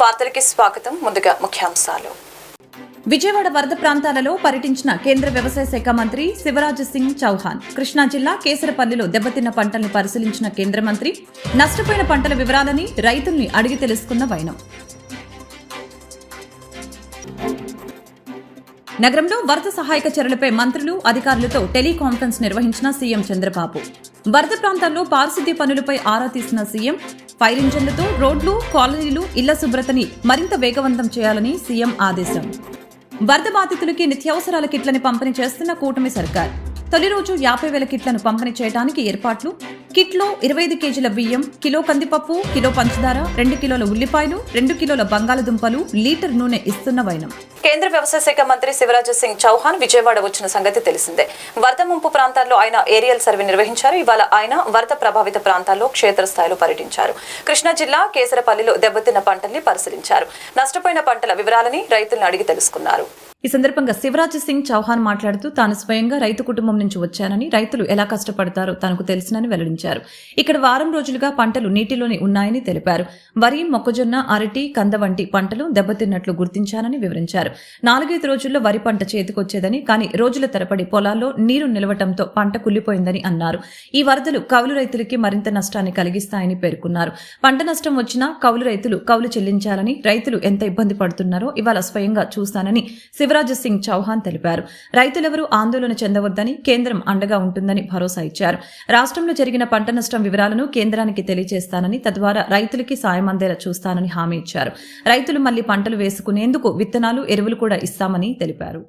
వార్తలకి స్వాగతం. ముందుగా ముఖ్యాంశాలు. విజయవాడ వరద ప్రాంతాలలో పర్యటించిన కేంద్ర వ్యవసాయ శాఖ మంత్రి శివరాజ్ సింగ్ చౌహాన్ కృష్ణా జిల్లా కేసరపల్లిలో దెబ్బతిన్న పంటలను పరిశీలించిన కేంద్ర మంత్రి నష్టపోయిన పంటల వివరాలని రైతుల్ని అడిగి తెలుసుకున్న వైనం. నగరంలో వరద సహాయక చర్యలపై మంత్రులు అధికారులతో టెలికాన్ఫరెన్స్ నిర్వహించిన సీఎం చంద్రబాబు. వరద ప్రాంతాల్లో పారిశుద్ధ్య పనులపై ఆరా తీసిన సీఎం ఫైర్ ఇంజన్లతో రోడ్లు కాలనీలు ఇళ్ళ శుభ్రతని మరింత వేగవంతం చేయాలని సీఎం ఆదేశం. వరద బాధితులకి నిత్యావసరాల కిట్లని పంపిణీ చేస్తున్న కూటమి సర్కార్. తొలి రోజు యాభై వేల కిట్లను పంపిణీ చేయడానికి ఏర్పాట్లు కిట్లో ఇరవై ఐదు కేజీల బియ్యం కిలో కందిపప్పు కిలో పంచదార రెండు కిలోల ఉల్లిపాయలు రెండు కిలోల బంగాళదుంపలు లీటర్ నూనె ఇస్తున్న వైనం. కేంద్ర వ్యవసాయ శాఖ మంత్రి శివరాజ్ సింగ్ చౌహాన్ విజయవాడ వచ్చిన సంగతి తెలిసిందే. వరద ముంపు ప్రాంతాల్లో ఆయన ఏరియల్ సర్వే నిర్వహించారు. ఇవాళ ఆయన వరద ప్రభావిత ప్రాంతాల్లో క్షేత్రస్థాయిలో పర్యటించారు. కృష్ణా జిల్లా కేసరపల్లిలో దెబ్బతిన్న పంటల్ని పరిశీలించారు. నష్టపోయిన పంటల వివరాలని రైతులను అడిగి తెలుసుకున్నారు. ఈ సందర్భంగా శివరాజ్ సింగ్ చౌహాన్ మాట్లాడుతూ తాను స్వయంగా రైతు కుటుంబం నుంచి వచ్చానని రైతులు ఎలా కష్టపడతారో తనకు తెలుసునని వెల్లడించారు. ఇక్కడ వారం రోజులుగా పంటలు నీటిలోనే ఉన్నాయని తెలిపారు. వరి మొక్కజొన్న అరటి కంద వంటి పంటలు దెబ్బతిన్నట్లు గుర్తించానని వివరించారు. నాలుగైదు రోజుల్లో వరి పంట చేతికొచ్చేదని కానీ రోజుల తరబడి పొలాల్లో నీరు నిలవటంతో పంట కుళ్ళిపోయిందని అన్నారు. ఈ వరదలు కౌలు రైతులకి మరింత నష్టాన్ని కలిగిస్తాయని పేర్కొన్నారు. పంట నష్టం వచ్చినా కౌలు రైతులు కౌలు చెల్లించాలని రైతులు ఎంత ఇబ్బంది పడుతున్నారో ఇవాళ స్వయంగా చూస్తానని శివరాజ్ సింగ్ చౌహాన్ తెలిపారు రైతులెవరూ ఆందోళన చెందవద్దని కేంద్రం అండగా ఉంటుందని భరోసా ఇచ్చారు రాష్ట్రంలో జరిగిన పంట నష్టం వివరాలను కేంద్రానికి తెలియజేస్తానని తద్వారా రైతులకి సాయం అందేలా చూస్తానని హామీ ఇచ్చారు రైతులు మళ్లీ పంటలు వేసుకునేందుకు విత్తనాలు ఎరువులు కూడా ఇస్తామని తెలిపారు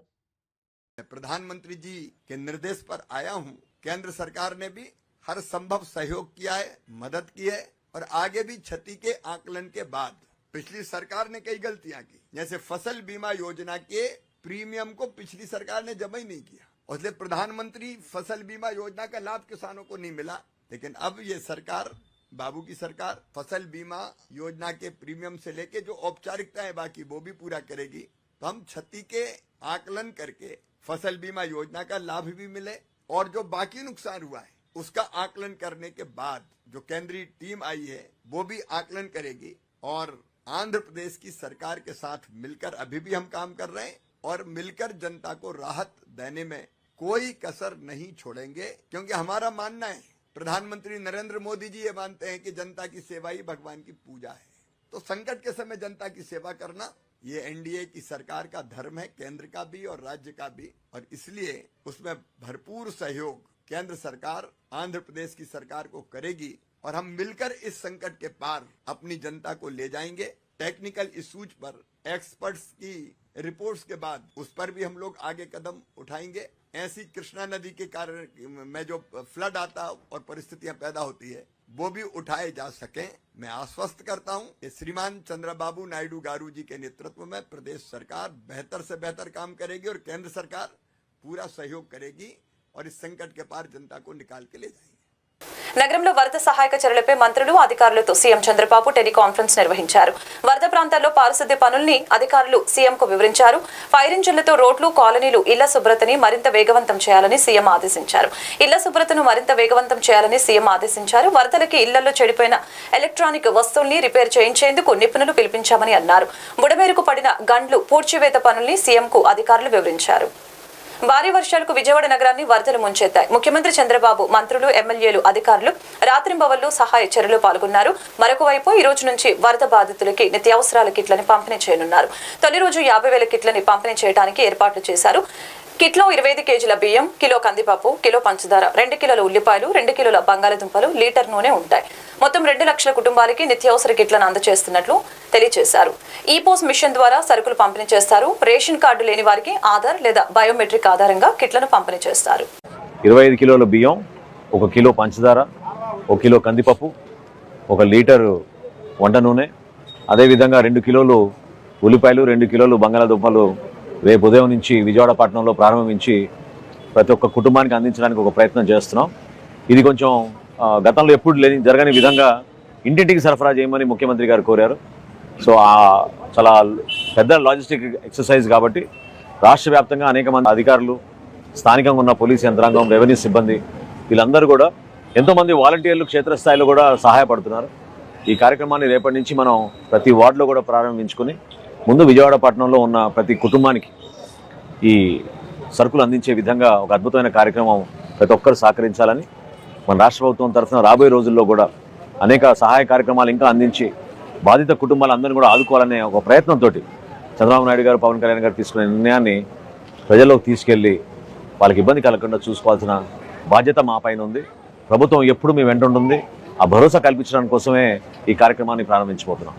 प्रधानमंत्री जी के निर्देश पर आया हूं केंद्र सरकार ने भी हर संभव सहयोग किया है मदद की है और आगे भी क्षति के आकलन के बाद पिछली सरकार ने कई गलतियां की जैसे फसल बीमा योजना के प्रीमियम को पिछली सरकार ने जमा ही नहीं किया। और इसलिए प्रधानमंत्री फ़सल बीमा योजना का लाभ किसानों को नहीं मिला। लेकिन अब ये सरकार, बाबू की सरकार, फ़सल बीमा योजना के प्रीमियम से लेके जो औपचारिकता है बाकी, वो भी पूरा करेगी। तो हम क्षति के आकलन करके फ़सल बीमा योजना का लाभ भी मिले और जो बाकी नुकसान हुआ है, उसका आकलन करने के बाद जो केंद्रीय टीम आई है, वो भी आकलन करेगी और आंध्र प्रदेश की सरकार के साथ मिलकर अभी भी हम काम कर रहे हैं। और मिलकर जनता को राहत देने में कोई कसर नहीं छोड़ेंगे, क्योंकि हमारा मानना है, प्रधानमंत्री नरेंद्र मोदी जी ये मानते हैं कि जनता की सेवा ही भगवान की पूजा है। तो संकट के समय जनता की सेवा करना, ये एनडीए की सरकार का धर्म है, केंद्र का भी और राज्य का भी, और इसलिए उसमें भरपूर सहयोग केंद्र सरकार, आंध्र प्रदेश की सरकार को करेगी, और हम मिलकर इस संकट के पार अपनी जनता को ले जाएँगे। टेक्निकल इश्यूज़ पर एक्सपर्ट्स की रिपोर्ट्स के बाद उस पर भी हम लोग आगे कदम उठाएँगे। ऐसी कृष्णा नदी के कारण में जो फ्लड आता और परिस्थितियाँ पैदा होती है, वो भी उठाए जा सके। मैं आश्वस्त करता हूँ श्रीमान चंद्रबाबू नायडू गारू जी के नेतृत्व में प्रदेश सरकार बेहतर से बेहतर काम करेगी और केंद्र सरकार पूरा सहयोग करेगी और इस संकट के पार जनता को निकाल के ले जाएगी। నగరంలో వరద సహాయక చర్యలపై మంత్రులు అధికారులతో సీఎం చంద్రబాబు టెలికాన్ఫరెన్స్ నిర్వహించారు. వరద ప్రాంతాల్లో పారిశుద్ధ్య పనుల్ని అధికారులు సీఎంకు వివరించారు. ఫైర్ ఇంజిన్లతో రోడ్లు కాలనీలు ఇళ్ళ శుభ్రతని మరింత వేగవంతం చేయాలని సీఎం ఆదేశించారు. ఇళ్ళ శుభ్రతను మరింత వేగవంతం చేయాలని సీఎం ఆదేశించారు. వరదలకి ఇళ్ళలో చెడిపోయిన ఎలక్ట్రానిక్ వస్తువుల్ని రిపేర్ చేయించేందుకు నిపుణులు పిలిపించామని అన్నారు. బుడమేరుకు పడిన గండ్లు పూడ్చివేత పనుల్ని సీఎంకు అధికారులు వివరించారు. భారీ వర్షాలకు విజయవాడ నగరాన్ని వరదలు ముంచెత్తాయి. ముఖ్యమంత్రి చంద్రబాబు మంత్రులు ఎమ్మెల్యేలు అధికారులు రాత్రింబవళ్ళు సహాయ చర్యలు పాల్గొన్నారు. మరొక వైపు ఈ రోజు నుంచి వరద బాధితులకి నిత్యావసరాల కిట్లని పంపిణీ చేయనున్నారు. తొలి రోజు యాభై వేల కిట్లని పంపిణీ చేయడానికి ఏర్పాట్లు చేశారు. కిట్లో ఇరవై ఐదు కేజీల బియ్యం కిలో కందిపప్పు కిలో పంచదార రెండు కిలోల ఉల్లిపాయలు రెండు కిలోల బంగాళదుంపలు లీటర్ నూనె ఉంటాయి. మొత్తం రెండు లక్షల కుటుంబాలకి నిత్యావసర కిట్లను అందజేస్తున్నట్లు తెలియజేశారు ఈ పోస్ట్ మిషన్ ద్వారా సరుకులు పంపిణీ చేస్తారు. రేషన్ కార్డు లేని వారికి ఆధార్ లేదా బయోమెట్రిక్ ఆధారంగా కిట్లను పంపిణీ చేస్తారు. ఇరవై ఐదు కిలోల బియ్యం ఒక కిలో పంచదార ఒక కిలో కందిపప్పు ఒక లీటరు వంట నూనె అదేవిధంగా రెండు కిలోలు ఉల్లిపాయలు రెండు కిలోలు బంగాళాదుంపలు రేపు ఉదయం నుంచి విజయవాడ పట్టణంలో ప్రారంభించి ప్రతి ఒక్క కుటుంబానికి అందించడానికి ఒక ప్రయత్నం చేస్తున్నాం. ఇది కొంచెం గతంలో ఎప్పుడు లేని జరగని విధంగా ఇంటింటికి సరఫరా చేయమని ముఖ్యమంత్రి గారు కోరారు. సో ఆ చాలా పెద్ద లాజిస్టిక్ ఎక్సర్సైజ్ కాబట్టి రాష్ట్ర వ్యాప్తంగా అనేక మంది అధికారులు స్థానికంగా ఉన్న పోలీస్ యంత్రాంగం రెవెన్యూ సిబ్బంది వీళ్ళందరూ కూడా ఎంతోమంది వాలంటీర్లు క్షేత్రస్థాయిలో కూడా సహాయపడుతున్నారు. ఈ కార్యక్రమాన్ని రేపటి నుంచి మనం ప్రతి వార్డులో కూడా ప్రారంభించుకుని ముందు విజయవాడ పట్టణంలో ఉన్న ప్రతి కుటుంబానికి ఈ సరుకులు అందించే విధంగా ఒక అద్భుతమైన కార్యక్రమం ప్రతి ఒక్కరు సహకరించాలని మన రాష్ట్ర ప్రభుత్వం తరఫున రాబోయే రోజుల్లో కూడా అనేక సహాయ కార్యక్రమాలు ఇంకా అందించి బాధిత కుటుంబాలందరినీ కూడా ఆదుకోవాలనే ఒక ప్రయత్నంతో చంద్రబాబు నాయుడు గారు పవన్ కళ్యాణ్ గారు తీసుకునే నిర్ణయాన్ని ప్రజల్లోకి తీసుకెళ్ళి వాళ్ళకి ఇబ్బంది కలగకుండా చూసుకోవాల్సిన బాధ్యత మా పైన ఉంది. ప్రభుత్వం ఎప్పుడు మీ వెంట ఉంటుంది. ఆ భరోసా కల్పించడానికి కోసమే ఈ కార్యక్రమాన్ని ప్రారంభించబోతున్నాం.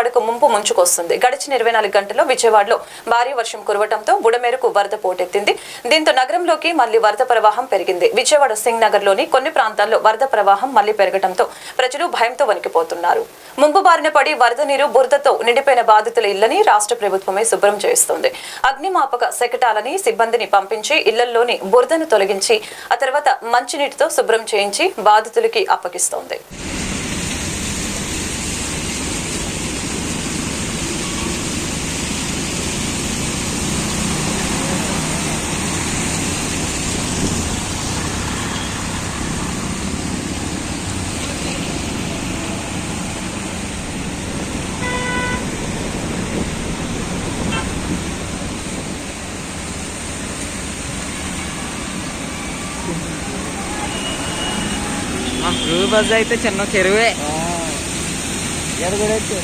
విజయవాడకు ముంపు ముంచుకొస్తుంది. గడిచిన ఇరవై నాలుగు గంటల్లో విజయవాడలో భారీ వర్షం కురవటంతో బుడమేరకు వరద పోటెత్తింది. దీంతో నగరంలోకి మళ్ళీ వరద ప్రవాహం పెరిగింది. విజయవాడ సింగ్ నగర్లోని కొన్ని ప్రాంతాల్లో వరద ప్రవాహం మళ్ళీ పెరగడంతో ప్రజలు భయంతో వణికిపోతున్నారు. ముంపు బారిన పడి వరద నీరు బురదతో నిండిపోయిన బాధితుల ఇళ్ళని రాష్ట్ర ప్రభుత్వమే శుభ్రం చేస్తుంది అగ్నిమాపక శకటాలని సిబ్బందిని పంపించి ఇళ్ళలోని బురదను తొలగించి ఆ తర్వాత మంచినీటితో శుభ్రం చేయించి బాధితులకి అప్పగిస్తోంది. బస్ అయితే చిన్న చెరువే. ఎడగడైతే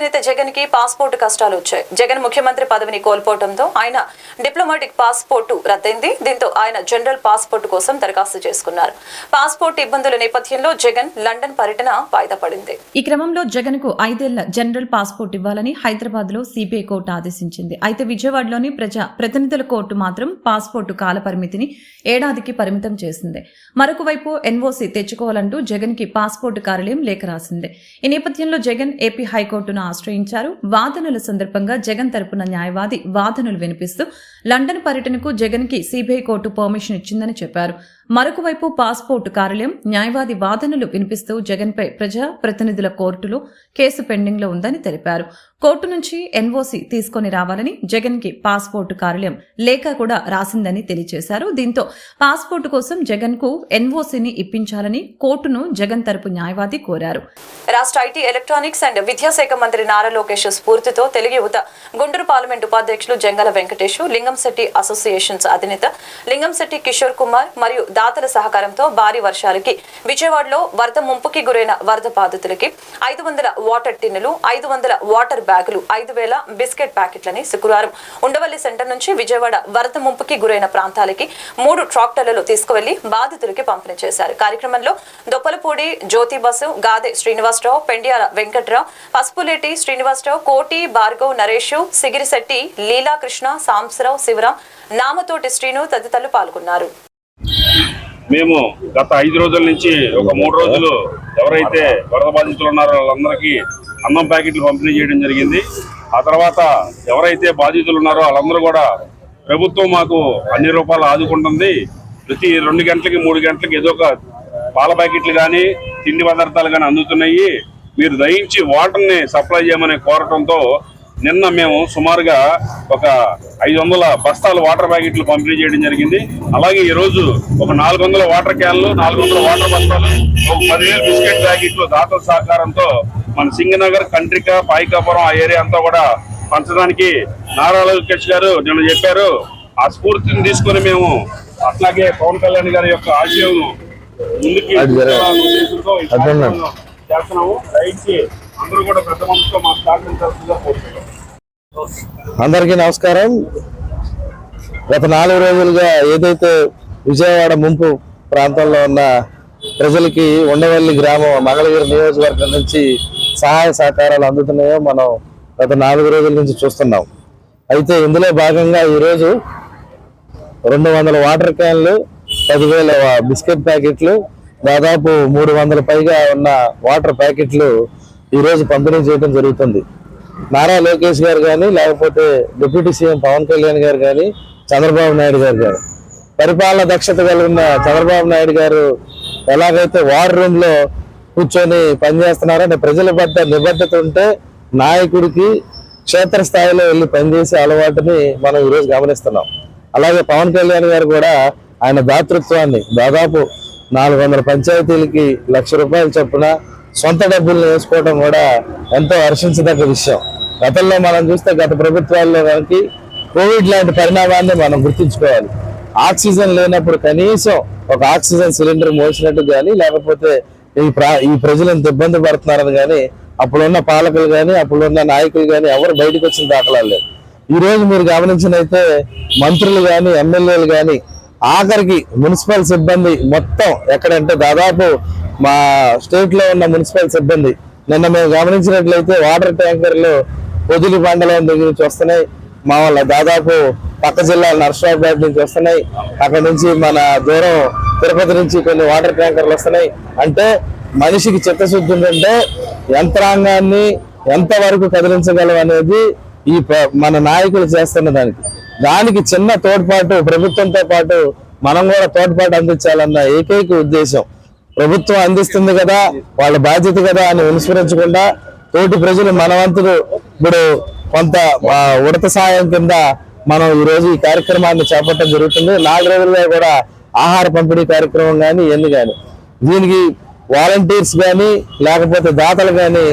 అధినేత జగన్కి పాస్పోర్ట్ కష్టాలు వచ్చాయి. జగన్ ముఖ్యమంత్రి పదవిని కోల్పోవడంతో ఆయన డిప్లొమాటిక్ పాస్పోర్టు రద్దయింది. దీంతో ఆయన జనరల్ పాస్పోర్ట్ కోసం దరఖాస్తు చేసుకున్నారు. పాస్పోర్ట్ ఇబ్బందుల నేపథ్యంలో జగన్ లండన్ పర్యటన వాయిదా పడింది. ఈ క్రమంలో జగన్కు ఐదేళ్ళ జనరల్ పాస్పోర్ట్ ఇవ్వాలని హైదరాబాద్లో సిబిఐ కోర్టు ఆదేశించింది. అయితే విజయవాడలోని ప్రజా ప్రతినిధుల కోర్టు మాత్రం పాస్పోర్టు కాల పరిమితిని ఏడాదికి పరిమితం చేసింది. మరొక వైపు ఎన్ఓసి తెచ్చుకోవాలంటూ జగన్కి పాస్పోర్టు కార్యాలయం లేఖ రాసింది. ఈ నేపథ్యంలో జగన్ ఏపీ హైకోర్టును ఆశ్రయించారు. వాదనల సందర్భంగా జగన్ తరపున న్యాయవాది వాదనలు వినిపిస్తూ లండన్ పర్యటనకు జగన్కి సిబిఐ కోర్టు పర్మిషన్ ఇచ్చిందని చెప్పారు. మరొక వైపు పాస్పోర్టు కార్యాలయం న్యాయవాది వాదనలు వినిపిస్తూ జగన్పై ప్రజా ప్రతినిధుల కోర్టులో కేసు పెండింగ్లో ఉందని తెలిపారు. కోర్టు నుంచి ఎన్ఓసీ తీసుకొని రావాలని జగన్కి పాస్పోర్టు కార్యాలయం లేఖ కూడా రాసిందని తెలియజేశారు దీంతో పాస్పోర్టు కోసం జగన్కు ఎన్ఓసిని ఇప్పించాలని కోర్టును జగన్ తరపు న్యాయవాది కోరారు. రాష్ట్ర ఐటీ ఎలక్ట్రానిక్స్ అండ్ విద్యాశాఖ మంత్రి నారా లోకేష్ స్ఫూర్తితో తెలుగు యువత గుంటూరు పార్లమెంట్ ఉపాధ్యక్షులు జంగల వెంకటేష్ లింగంశెట్టి అసోసియేషన్స్ అధినేత లింగంశెట్టి కిషోర్ కుమార్ మరియు దాతల సహకారంతో భారీ వర్షాలకి విజయవాడలో వరద ముంపుకి గురైన వరద బాధితులకి ఐదు వందల వాటర్ టిన్నులు ఐదు వందల వాటర్ బ్యాగులు ఐదు వేల బిస్కెట్ ప్యాకెట్లని శుక్రవారం ఉండవల్లి సెంటర్ నుంచి విజయవాడ వరద ముంపుకి గురైన ప్రాంతాలకి మూడు ట్రాక్టర్లలో తీసుకువెళ్ళి బాధితులకి పంపిణీ చేశారు. కార్యక్రమంలో దొప్పలపూడి జ్యోతి బసు గాదే శ్రీనివాసరావు పెండియాల వెంకట్రావు పసుపులేటి శ్రీనివాసరావు కోటి భార్గవ్ నరేష్ సిగిరిశెట్టి లీలాకృష్ణ సాంసరావు శివరాం నామతోటి శ్రీను తదితరులు పాల్గొన్నారు. మేము గత ఐదు రోజుల నుంచి ఒక మూడు రోజులు ఎవరైతే వరద బాధితులు ఉన్నారో వాళ్ళందరికీ అన్నం ప్యాకెట్లు పంపిణీ చేయడం జరిగింది. ఆ తర్వాత ఎవరైతే బాధితులు ఉన్నారో వాళ్ళందరూ కూడా ప్రభుత్వం మాకు అన్ని రూపాయలు ఆదుకుంటుంది. ప్రతి రెండు గంటలకి మూడు గంటలకి ఏదో ఒక పాల ప్యాకెట్లు కానీ తిండి పదార్థాలు కానీ అందుతున్నాయి. మీరు దయించి వాటర్ని సప్లై చేయమని కోరటంతో నిన్న మేము సుమారుగా ఒక ఐదు వందల బస్తాలు వాటర్ ప్యాకెట్లు పంపిణీ చేయడం జరిగింది. అలాగే ఈ రోజు ఒక నాలుగు వందల వాటర్ క్యాన్లు నాలుగు వందల వాటర్ బస్తాలు ఒక పదివేలు బిస్కెట్ ప్యాకెట్లు దాతల సహకారంతో మన సింగనగర్ కంట్రిక పాయికాపురం ఆ ఏరియా అంతా కూడా పంచడానికి నారా లోకేష్ గారు నిన్న చెప్పారు. ఆ స్ఫూర్తిని తీసుకొని మేము అట్లాగే పవన్ కళ్యాణ్ గారి యొక్క ఆశయం ముందుకి చేస్తున్నాము. దయచేసి అందరూ కూడా పెద్ద మనసుతో మా కోరుతున్నాం అందరికీ నమస్కారం. గత నాలుగు రోజులుగా ఏదైతే విజయవాడ ముంపు ప్రాంతంలో ఉన్న ప్రజలకి ఉండవల్లి గ్రామం మంగళగిరి నియోజకవర్గం నుంచి సహాయ సహకారాలు అందుతున్నాయో మనం గత నాలుగు రోజుల నుంచి చూస్తున్నాం. అయితే ఇందులో భాగంగా ఈరోజు రెండు వందల వాటర్ క్యాన్లు పదివేల బిస్కెట్ ప్యాకెట్లు దాదాపు మూడు వందల పైగా ఉన్న వాటర్ ప్యాకెట్లు ఈరోజు పంపిణీ చేయడం జరుగుతుంది. నారా లోకేష్ గారు కానీ లేకపోతే డిప్యూటీ సీఎం పవన్ కళ్యాణ్ గారు కానీ చంద్రబాబు నాయుడు గారు కానీ. పరిపాలన దక్షత కలిగిన చంద్రబాబు నాయుడు గారు ఎలాగైతే వార్ రూమ్లో కూర్చొని పనిచేస్తున్నారో ప్రజల పట్ల నిబద్ధత ఉంటే నాయకుడికి క్షేత్రస్థాయిలో వెళ్ళి పనిచేసే అలవాటుని మనం ఈరోజు గమనిస్తున్నాం. అలాగే పవన్ కళ్యాణ్ గారు కూడా ఆయన దాతృత్వాన్ని దాదాపు నాలుగు వందల పంచాయతీలకి లక్ష రూపాయలు చొప్పున సొంత డబ్బుల్ని వేసుకోవడం కూడా ఎంతో హర్షించదగ్గ విషయం. గతంలో మనం చూస్తే గత ప్రభుత్వాల్లో మనకి కోవిడ్ లాంటి పరిణామాన్ని మనం గుర్తుంచుకోవాలి. ఆక్సిజన్ లేనప్పుడు కనీసం ఒక ఆక్సిజన్ సిలిండర్ మోసినట్టు కానీ లేకపోతే ఈ ప్రా ఈ ప్రజలు ఎంత ఇబ్బంది పడుతున్నారని కానీ అప్పుడున్న పాలకులు కానీ అప్పుడున్న నాయకులు కానీ ఎవరు బయటకు వచ్చిన దాఖలాలు లేవు. ఈ రోజు మీరు గమనించినైతే మంత్రులు కానీ ఎమ్మెల్యేలు కానీ ఆఖరికి మున్సిపల్ సిబ్బంది మొత్తం ఎక్కడంటే దాదాపు మా స్టేట్లో ఉన్న మున్సిపల్ సిబ్బంది. నిన్న మేము గమనించినట్లయితే వాటర్ ట్యాంకర్లు పొదిలి మండలం దగ్గర నుంచి వస్తున్నాయి. మా వాళ్ళ దాదాపు పక్క జిల్లా నర్సరాబాద్ నుంచి వస్తున్నాయి. అక్కడ నుంచి మన దూరం తిరుపతి నుంచి కొన్ని వాటర్ ట్యాంకర్లు వస్తున్నాయి. అంటే మనిషికి చిత్తశుద్ధి ఉందంటే యంత్రాంగాన్ని ఎంతవరకు కదిలించగలం అనేది ఈ మన నాయకులు చేస్తున్న దానికి. దానికి చిన్న తోడ్పాటు ప్రభుత్వంతో పాటు మనం కూడా తోడ్పాటు అందించాలన్న ఏకైక ఉద్దేశం. ప్రభుత్వం అందిస్తుంది కదా వాళ్ళ బాధ్యత కదా అని విస్మరించకుండా తోటి ప్రజలు మనవంతులు. ఇప్పుడు కొంత ఉడత సాయం కింద మనం ఈ రోజు ఈ కార్యక్రమాన్ని చేపట్టడం జరుగుతుంది. నాలుగు రోజుల్లో కూడా ఆహార పంపిణీ కార్యక్రమం కానీ ఎన్ని కానీ దీనికి వాలంటీర్స్ కానీ లేకపోతే దాతలు కానీ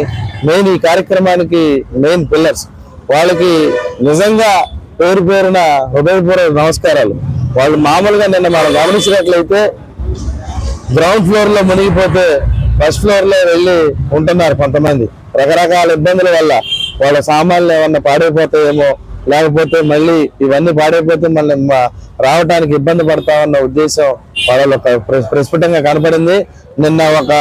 మెయిన్ ఈ కార్యక్రమానికి మెయిన్ పిల్లర్స్. వాళ్ళకి నిజంగా పేరు పేరున హృదయపూర్వక నమస్కారాలు. వాళ్ళు మామూలుగా నిన్న మనం గమనించినట్లయితే గ్రౌండ్ ఫ్లోర్లో మునిగిపోతే ఫస్ట్ ఫ్లోర్లో వెళ్ళి ఉంటున్నారు కొంతమంది. రకరకాల ఇబ్బందుల వల్ల వాళ్ళ సామాన్లు ఏమన్నా పాడైపోతాయేమో లేకపోతే మళ్ళీ ఇవన్నీ పాడైపోతే మళ్ళీ రావడానికి ఇబ్బంది పడతామన్న ఉద్దేశం వాళ్ళలో ప్ర- ప్రస్ఫుటంగా కనపడింది. నిన్న ఒక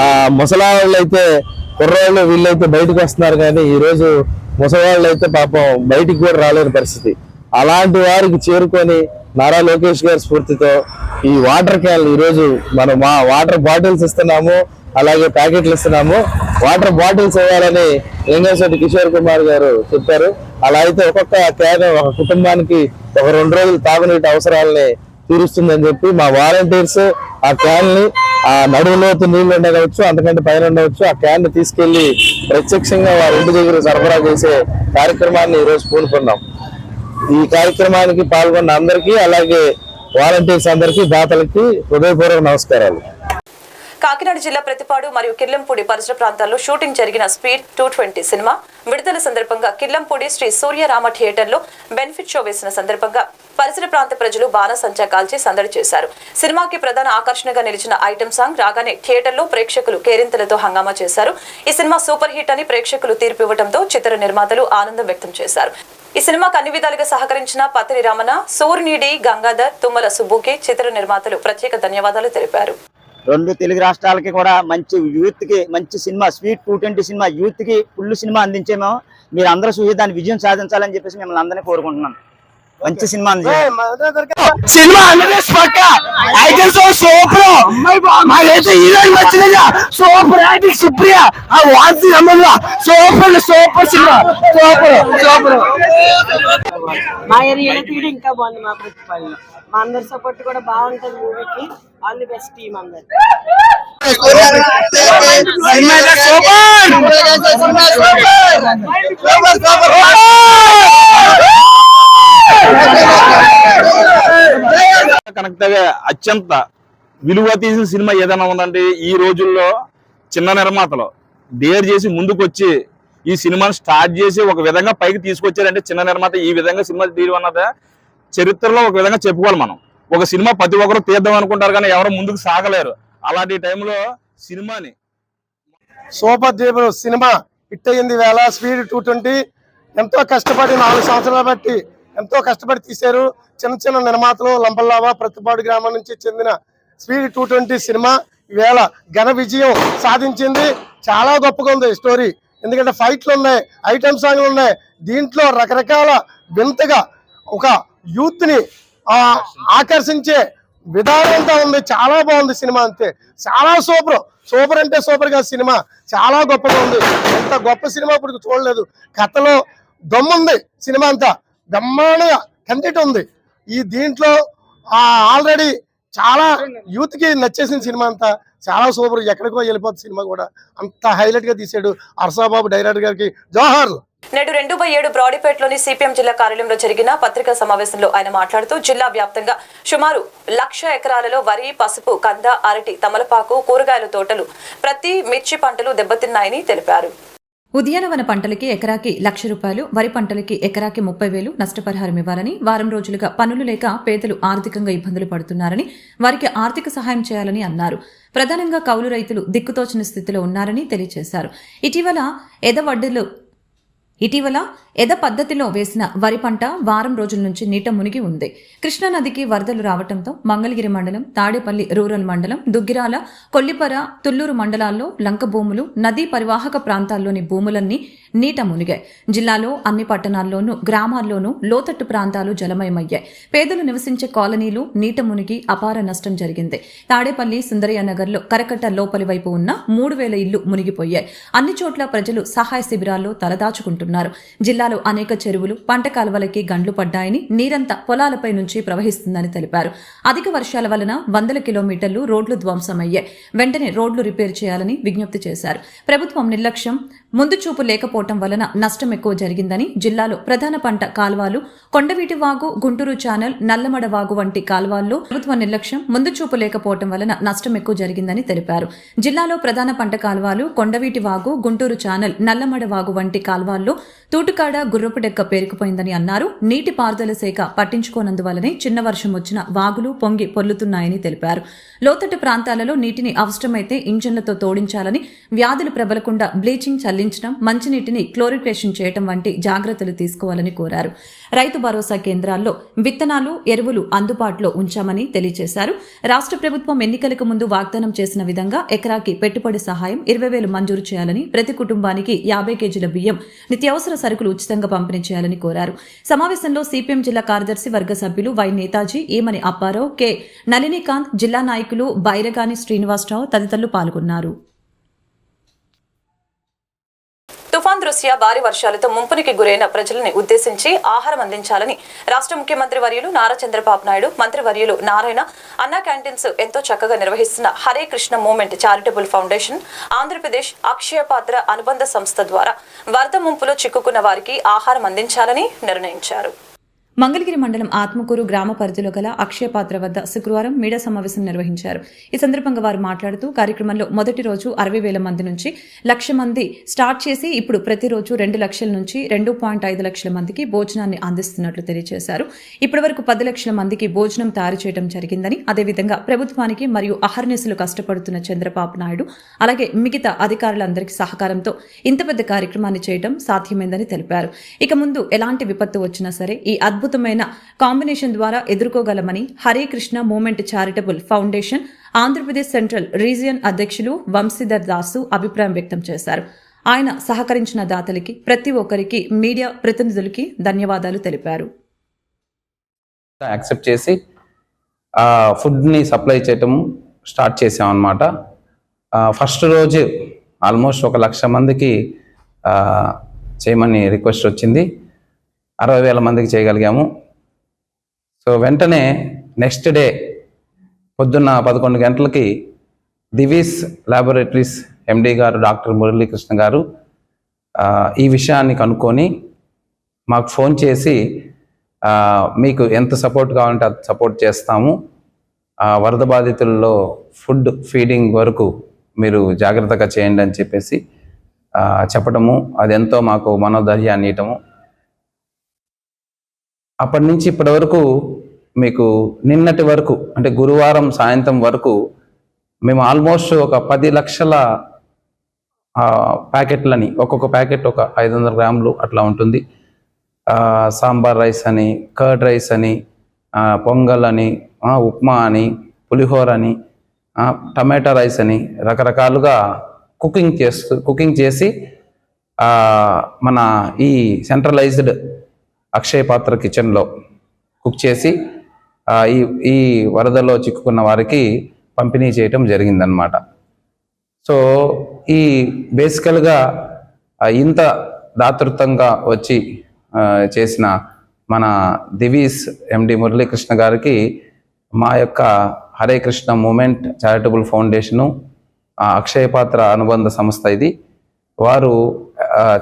ఆ, ముసలాళ్ళు అయితే కుర్రోళ్ళు వీళ్ళైతే బయటకు వస్తున్నారు కానీ ఈరోజు రోజు ముసలాళ్ళు అయితే పాపం బయటికి కూడా రాలేని పరిస్థితి. అలాంటి వారికి చేరుకొని నారా లోకేష్ గారి స్ఫూర్తితో ఈ వాటర్ క్యాన్ ఈరోజు మనం మా వాటర్ బాటిల్స్ ఇస్తున్నాము. అలాగే ప్యాకెట్లు ఇస్తున్నాము. వాటర్ బాటిల్స్ ఇవ్వాలని లింగేశ్వరి కిషోర్ కుమార్ గారు చెప్పారు. అలా అయితే ఒక్కొక్క క్యాన్ ఒక కుటుంబానికి ఒక రెండు రోజులు తాగునీటి అవసరాలని తీరుస్తుందని చెప్పి మా వాలంటీర్స్ ఆ క్యాన్ని ఆ నడువులోతు నీళ్ళు ఉండవచ్చు అంతకంటే పైన ఉండవచ్చు. ఆ క్యాన్ని తీసుకెళ్ళి ప్రత్యక్షంగా వారి ఇంటి దగ్గర సరఫరా చేసే కార్యక్రమాన్ని ఈరోజు రోజు పూనుకున్నాం. ఈ కార్యక్రమానికి పాల్గొన్న అందరికీ అలాగే వాలంటీర్స్ అందరికీ దాతలకి హృదయపూర్వక నమస్కారాలు. కాకినాడ జిల్లా ప్రతిపాడు మరియు కిర్లంపూడి పరిసర ప్రాంతాల్లో షూటింగ్ జరిగిన స్పీడ్ టూ ట్వంటీ సినిమా. విడుదల సందర్భంగా కిర్లంపూడి శ్రీ సూర్యరామ థియేటర్లో బెనిఫిట్ షో వేసిన సందర్భంగా పరిసర ప్రాంత ప్రజలు బాణసంచా కాల్చి సందడి చేశారు. సినిమాకి ప్రధాన ఆకర్షణగా నిలిచిన ఐటమ్ సాంగ్ రాగానే థియేటర్లో ప్రేక్షకులు కేరింతలతో హంగామా చేశారు. ఈ సినిమా సూపర్ హిట్ అని ప్రేక్షకులు తీర్పు ఇవ్వడంతో చిత్ర నిర్మాతలు ఆనందం వ్యక్తం చేశారు. ఈ సినిమాకు అన్ని విధాలుగా సహకరించిన పత్రి రమణ సూర్నిడి గంగాధర్ తుమ్మల సుబ్బుకి చిత్ర నిర్మాతలు ప్రత్యేక ధన్యవాదాలు తెలిపారు. రెండు తెలుగు రాష్ట్రాలకి కూడా మంచి యూత్కి మంచి cinema sweet two twenty cinema యూత్కి ఫుల్ సినిమా అందించేమో మీరు అందరూ చూసి దాని విజయం సాధించాలని చెప్పేసి మిమ్మల్ని అందరినీ కోరుకుంటున్నాను. మంచి సినిమా సినిమా ఆంధ్రప్రదేశ్ పక్క. Item so super. మాకైతే హీరోయిన్ వచ్చిందిగా సూపర్ యాక్టింగ్ సుప్రియ. ఆ వాసి రమ్మల్లా super super cinema. Super super. మా ఏరియాలో తీయడం ఇంకా బాగుంది మా మా అందరి సపోర్ట్ కూడా బాగుంటుంది మూవీకి ఆల్ ది బెస్ట్ టీమ్ అందరు సినిమా సూపర్. కనెక్ట్ అయ్యే అత్యంత విలువ తీసిన సినిమా ఏదైనా ఉందంటే ఈ రోజుల్లో చిన్న నిర్మాతలు డేర్ చేసి ముందుకు వచ్చి ఈ సినిమాని స్టార్ట్ చేసి ఒక విధంగా పైకి తీసుకొచ్చారంటే చిన్న నిర్మాత ఈ విధంగా సినిమా తీయడం అన్నది చరిత్రలో ఒక విధంగా చెప్పుకోవాలి మనం. ఒక సినిమా ప్రతి ఒక్కరు తీద్దాం అనుకుంటారు కానీ ఎవరు ముందుకు సాగలేరు. అలాంటి టైంలో సినిమాని సూపర్ డూపర్ సినిమా హిట్ అయ్యింది వేళ స్పీడ్ టూ ట్వంటీ. ఎంతో కష్టపడి నాలుగు సంవత్సరాలు బట్టి ఎంతో కష్టపడి తీశారు. చిన్న చిన్న నిర్మాతలు లంబల్లావా ప్రతిపాడు గ్రామం నుంచి చెందిన స్పీడ్ టూ ట్వంటీ సినిమా ఈవేళ ఘన విజయం సాధించింది. చాలా గొప్పగా ఉంది స్టోరీ. ఎందుకంటే ఫైట్లు ఉన్నాయి ఐటమ్ సాంగ్లు ఉన్నాయి. దీంట్లో రకరకాల వింతగా ఒక యూత్ని ఆకర్షించే విధానంతో ఉంది. చాలా బాగుంది సినిమా అంతే. చాలా సూపర్. సూపర్ అంటే సూపర్గా సినిమా. చాలా గొప్పగా ఉంది. ఎంత గొప్ప సినిమా ఇప్పుడు చూడలేదు. కథలో దమ్ముంది సినిమా అంతా. బ్రహ్మాండ కంటెంట్ ఉంది. ఈ దీంట్లో ఆల్రెడీ చాలా యూత్కి నచ్చేసిన సినిమా అంతా చాలా సూపర్ ఎక్కడికో వెళ్ళిపోతుంది సినిమా కూడా అంత హైలైట్గా తీసాడు అర్సాబాబు డైరెక్టర్ గారికి. జోహార్లు నేడు రెండు బై ఏడు బ్రాడీపేటలోని సిపిఎం జిల్లా కార్యాలయంలో జరిగిన పత్రికా సమావేశంలో ఆయన మాట్లాడుతూ జిల్లా వ్యాప్తంగా సుమారు లక్ష ఎకరాలలో వరి పసుపు కంద అరటి తమలపాకు కూరగాయల తోటలు ప్రతి మిర్చి పంటలు దెబ్బతిన్నాయని తెలిపారు. ఉద్యానవన పంటలకి ఎకరాకి లక్ష రూపాయలు వరి పంటలకి ఎకరాకి ముప్పై వేలు నష్టపరిహారం ఇవ్వాలని వారం రోజులుగా పనులు లేక పేదలు ఆర్థికంగా ఇబ్బందులు పడుతున్నారని వారికి ఆర్థిక సహాయం చేయాలని అన్నారు. ప్రధానంగా కౌలు రైతులు దిక్కుతోచని స్థితిలో ఉన్నారని తెలియజేశారు. ఇటీవల ఎదవడ్డలు ఇటీవల ఎద పద్ధతిలో వేసిన వరి పంట వారం రోజుల నుంచి నీట మునిగి ఉంది. కృష్ణానదికి వరదలు రావడంతో మంగళగిరి మండలం తాడేపల్లి రూరల్ మండలం దుగ్గిరాల కొల్లిపర తుల్లూరు మండలాల్లో లంక భూములు నదీ పరివాహక ప్రాంతాల్లోని భూములన్నీ నీట మునిగాయి. జిల్లాలో అన్ని పట్టణాల్లోనూ గ్రామాల్లోనూ లోతట్టు ప్రాంతాలు జలమయమయ్యాయి. పేదలు నివసించే కాలనీలు నీట మునిగి అపార నష్టం జరిగింది. తాడేపల్లి సుందరయ్య నగర్లో కరకట్ట లోపలి వైపు ఉన్న మూడు వేల ఇళ్ళు మునిగిపోయాయి. అన్ని చోట్ల ప్రజలు సహాయ శిబిరాల్లో తలదాచుకుంటున్నారు. జిల్లాలో అనేక చెరువులు పంట కాలువలకి గండ్లు పడ్డాయని నీరంతా పొలాలపై నుంచి ప్రవహిస్తుందని తెలిపారు. అధిక వర్షాల వలన వందల కిలోమీటర్లు రోడ్లు ధ్వంసమయ్యాయి. వెంటనే రోడ్లు రిపేర్ చేయాలని విజ్ఞప్తి చేశారు. ప్రభుత్వం నిర్లక్ష్యం ముందు చూపు లేకపోవటం వలన నష్టం ఎక్కువ జరిగిందని జిల్లాలో ప్రధాన పంట కాల్వాలు కొండవీటి వాగు గుంటూరు ఛానల్ నల్లమడ వాగు వంటి కాల్వాల్లో ప్రభుత్వ నిర్లక్ష్యం ముందు చూపు లేకపోవటం వలన నష్టం ఎక్కువ జరిగిందని తెలిపారు. జిల్లాలో ప్రధాన పంట కాల్వాలు కొండవీటి వాగు గుంటూరు ఛానల్ నల్లమడ వాగు వంటి కాల్వాల్లో తూటుకాడ గుర్రపు డెక్క పేరుకుపోయిందని అన్నారు. నీటి పారుదల శాఖ పట్టించుకోనందువలనే చిన్న వర్షం వచ్చిన వాగులు పొంగి పొల్లుతున్నాయని తెలిపారు. లోతట్టు ప్రాంతాలలో నీటిని అవసరమైతే ఇంజన్లతో తోడించాలని వ్యాధులు ప్రబలకుండా బ్లీచింగ్ చల్లించడం మంచినీటిని క్లోరికేషన్ చేయడం వంటి జాగ్రత్తలు తీసుకోవాలని కోరారు. రైతు భరోసా కేంద్రాల్లో విత్తనాలు ఎరువులు అందుబాటులో ఉంచామని తెలియజేశారు. రాష్ట్ర ప్రభుత్వం ఎన్నికలకు ముందు వాగ్దానం చేసిన విధంగా ఎకరాకి పెట్టుబడి సహాయం ఇరవై వేలు మంజూరు చేయాలని ప్రతి కుటుంబానికి యాభై కేజీల బియ్యం నిత్యావసర సరుకులు ఉచితంగా పంపిణీ చేయాలని కోరారు. సమావేశంలో సిపిఎం జిల్లా కార్యదర్శి వర్గ సభ్యులు వై నేతాజీ ఏమని అప్పారావు కె నళినీకాంత్ జిల్లా నాయకులు బైరగాని శ్రీనివాసరావు తదితరులు పాల్గొన్నారు. తుఫాన్ దృష్ట్యా భారీ వర్షాలతో ముంపునికి గురైన ప్రజలని ఉద్దేశించి ఆహారం అందించాలని రాష్ట్ర ముఖ్యమంత్రి వర్యులు నారా చంద్రబాబు నాయుడు మంత్రి వర్యులు నారాయణ అన్నా క్యాంటీన్స్ ఎంతో చక్కగా నిర్వహిస్తున్న Hare Krishna movement charitable foundation Andhra Pradesh Akshaya Patra అనుబంధ సంస్థ ద్వారా వరద ముంపులో చిక్కుకున్న వారికి ఆహారం అందించాలని నిర్ణయించారు. మంగళగిరి మండలం ఆత్మకూరు గ్రామ పరిధిలో గల అక్షయపాత్ర వద్ద శుక్రవారం మీడియా సమావేశం నిర్వహించారు. ఈ సందర్భంగా వారు మాట్లాడుతూ కార్యక్రమంలో మొదటి రోజు అరవై వేల మంది నుంచి లక్ష మంది స్టార్ట్ చేసి ఇప్పుడు ప్రతిరోజు రెండు లక్షల నుంచి రెండు పాయింట్ ఐదు లక్షల మందికి భోజనాన్ని అందిస్తున్నట్లు తెలియజేశారు. ఇప్పటి వరకు పది లక్షల మందికి భోజనం తయారు చేయడం జరిగిందని అదేవిధంగా ప్రభుత్వానికి మరియు అహర్నిశలు కష్టపడుతున్న చంద్రబాబు నాయుడు అలాగే మిగతా అధికారులందరికీ సహకారంతో ఇంత పెద్ద కార్యక్రమాన్ని చేయడం సాధ్యమైందని తెలిపారు. ఇక ముందు ఎలాంటి విపత్తు వచ్చినా సరే ఈ అద్భుత అద్భుతమైన కాంబినేషన్ ద్వారా ఎదుర్కోగలమని Hare Krishna movement charitable foundation Andhra Pradesh central region అధ్యక్షులు వంశీధర్ దాసు అభిప్రాయం వ్యక్తం చేశారు. ఆయన సహకరించిన దాతలకి ప్రతి ఒక్కరికి మీడియా ప్రతినిధులకి ధన్యవాదాలు తెలిపారు. యాక్సెప్ట్ చేసి ఫుడ్ని సప్లై చేయటం స్టార్ట్ చేసాం అనమాట ఫస్ట్ రోజు ఆల్మోస్ట్ ఒక లక్ష మందికి చేయమని రిక్వెస్ట్ వచ్చింది. అరవై వేల మందికి చేయగలిగాము. సో వెంటనే నెక్స్ట్ డే పొద్దున్న పదకొండు గంటలకి దివీస్ ల్యాబొరేటరీస్ ఎండి గారు డాక్టర్ మురళీకృష్ణ గారు ఈ విషయాన్ని కనుక్కొని మాకు ఫోన్ చేసి మీకు ఎంత సపోర్ట్ కావాలంటే అది సపోర్ట్ చేస్తాము. ఆ, వరద బాధితుల్లో ఫుడ్ ఫీడింగ్ వరకు మీరు జాగ్రత్తగా చేయండి అని చెప్పేసి చెప్పడము అది ఎంతో మాకు మనోధైర్యాన్ని ఇవ్వటము. అప్పటి నుంచి ఇప్పటి వరకు మీకు నిన్నటి వరకు అంటే గురువారం సాయంత్రం వరకు మేము ఆల్మోస్ట్ ఒక పది లక్షల ప్యాకెట్లని ఒక్కొక్క ప్యాకెట్ ఒక ఐదు వందల గ్రాములు అట్లా ఉంటుంది. సాంబార్ రైస్ అని కర్డ్ రైస్ అని పొంగల్ అని ఉప్మా అని పులిహోర అని టమాటా రైస్ అని రకరకాలుగా కుకింగ్ చేస్తూ కుకింగ్ చేసి మన ఈ సెంట్రలైజ్డ్ అక్షయ పాత్ర కిచెన్లో కుక్ చేసి ఈ ఈ వరదలో చిక్కుకున్న వారికి పంపిణీ చేయటం జరిగిందనమాట సో ఈ బేసికల్గా ఇంత దాతృత్వంగా వచ్చి చేసిన మన దివీస్ ఎండి మురళీకృష్ణ గారికి మా యొక్క Hare Krishna movement charitable foundation Akshaya Patra అనుబంధ సంస్థ ఇది. వారు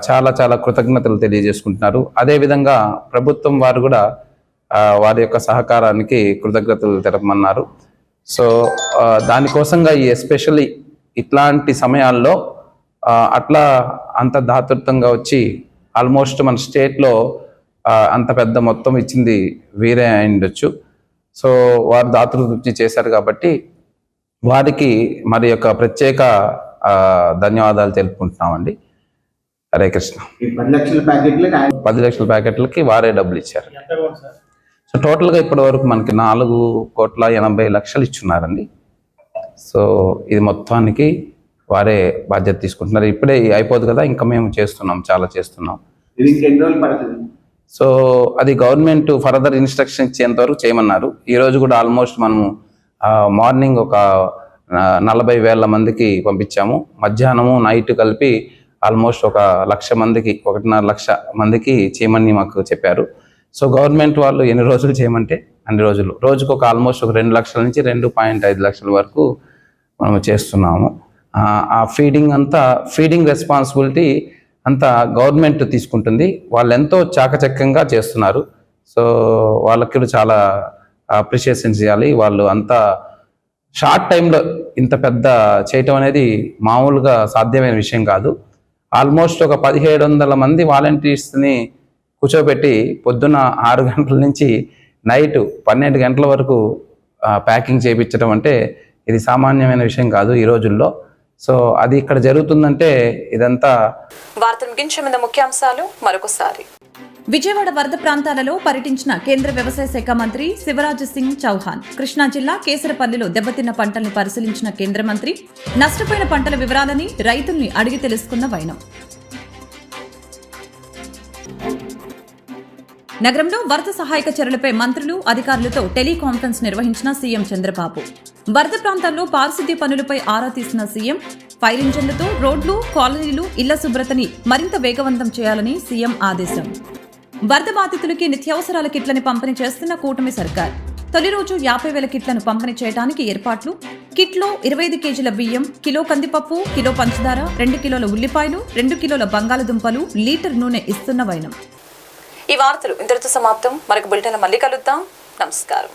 చాలా చాలా కృతజ్ఞతలు తెలియజేసుకుంటున్నారు. అదేవిధంగా ప్రభుత్వం వారు కూడా వారి యొక్క సహకారానికి కృతజ్ఞతలు తెలపమన్నారు. సో దానికోసంగా ఈ ఎస్పెషల్లీ ఇట్లాంటి సమయాల్లో అట్లా అంత దాతృత్వంగా వచ్చి ఆల్మోస్ట్ మన స్టేట్లో అంత పెద్ద మొత్తం ఇచ్చింది వీరే అయిండొచ్చు సో వారు దాతృత్వం చేశారు కాబట్టి వారికి మరి యొక్క ప్రత్యేక ధన్యవాదాలు తెలుపుకుంటున్నామండి. హరే కృష్ణ. పది లక్షల ప్యాకెట్లకి వారే డబ్బులు ఇచ్చారు. సో టోటల్గా ఇప్పటి వరకు మనకి నాలుగు కోట్ల ఎనభై లక్షలు ఇచ్చున్నారండి. సో ఇది మొత్తానికి వారే బాధ్యత తీసుకుంటున్నారు. ఇప్పుడే అయిపోదు కదా ఇంకా మేము చేస్తున్నాం చాలా చేస్తున్నాం. సో అది గవర్నమెంట్ ఫర్దర్ ఇన్స్ట్రక్షన్ ఇచ్చేంత వరకు చేయమన్నారు. ఈ రోజు కూడా ఆల్మోస్ట్ మనము మార్నింగ్ ఒక నలభై వేల మందికి పంపించాము. మధ్యాహ్నము నైట్ కలిపి ఆల్మోస్ట్ ఒక లక్ష మందికి ఒకటిన్నర లక్ష మందికి చేయమని మాకు చెప్పారు. సో గవర్నమెంట్ వాళ్ళు ఎన్ని రోజులు చేయమంటే అన్ని రోజులు. రోజుకు ఒక ఆల్మోస్ట్ ఒక రెండు లక్షల నుంచి రెండు పాయింట్ ఐదు లక్షల వరకు మనం చేస్తున్నాము. ఆ, ఫీడింగ్ అంతా ఫీడింగ్ రెస్పాన్సిబిలిటీ అంతా గవర్నమెంట్ తీసుకుంటుంది. వాళ్ళు ఎంతో చాకచక్యంగా చేస్తున్నారు. సో వాళ్ళకి చాలా అప్రిషియేషన్ చేయాలి. వాళ్ళు అంతా షార్ట్ టైంలో ఇంత పెద్ద చేయటం అనేది మామూలుగా సాధ్యమైన విషయం కాదు. ఆల్మోస్ట్ ఒక పదిహేడు వందల మంది వాలంటీర్స్ని కూర్చోబెట్టి పొద్దున ఆరు గంటల నుంచి నైట్ పన్నెండు గంటల వరకు ప్యాకింగ్ చేయించడం అంటే ఇది సామాన్యమైన విషయం కాదు ఈ రోజుల్లో. సో అది ఇక్కడ జరుగుతుందంటే ఇదంతా వార్తలు ముగించే ముందు ముఖ్యాంశాలు మరొకసారి. విజయవాడ వరద ప్రాంతాలలో పర్యటించిన కేంద్ర వ్యవసాయ శాఖ మంత్రి శివరాజ్ సింగ్ చౌహాన్ కృష్ణా జిల్లా కేసరపల్లిలో దెబ్బతిన్న పంటల్ని పరిశీలించిన కేంద్ర మంత్రి నష్టపోయిన పంటల వివరాలని రైతుల్ని అడిగి తెలుసుకున్న వైనం. నగరంలో వరద సహాయక చర్యలపై మంత్రులు అధికారులతో టెలికాన్ఫరెన్స్ నిర్వహించిన సీఎం చంద్రబాబు. వరద ప్రాంతాల్లో పారిశుద్ధ్య పనులపై ఆరా తీసిన సీఎం ఫైర్ ఇంజన్లతో రోడ్లు కాలనీలు ఇళ్ళ శుభ్రతని మరింత వేగవంతం చేయాలని సీఎం ఆదేశం. వరద బాధితులకి నిత్యావసరాల కిట్లని పంపిణీ చేస్తున్న కూటమి సర్కార్. తొలి రోజు యాభై వేల కిట్లను పంపిణీ చేయడానికి ఏర్పాట్లు. కిట్లో ఇరవై ఐదు కేజీల బియ్యం కిలో కందిపప్పు కిలో పంచదార రెండు కిలోల ఉల్లిపాయలు రెండు కిలోల బంగాళదుంపలు లీటర్ నూనె ఇస్తున్న వైనం. ఈ వార్తలు ఇంతటితో సమాప్తం. మరొక బులెటిన్ మళ్ళీ కలుద్దాం. నమస్కారం.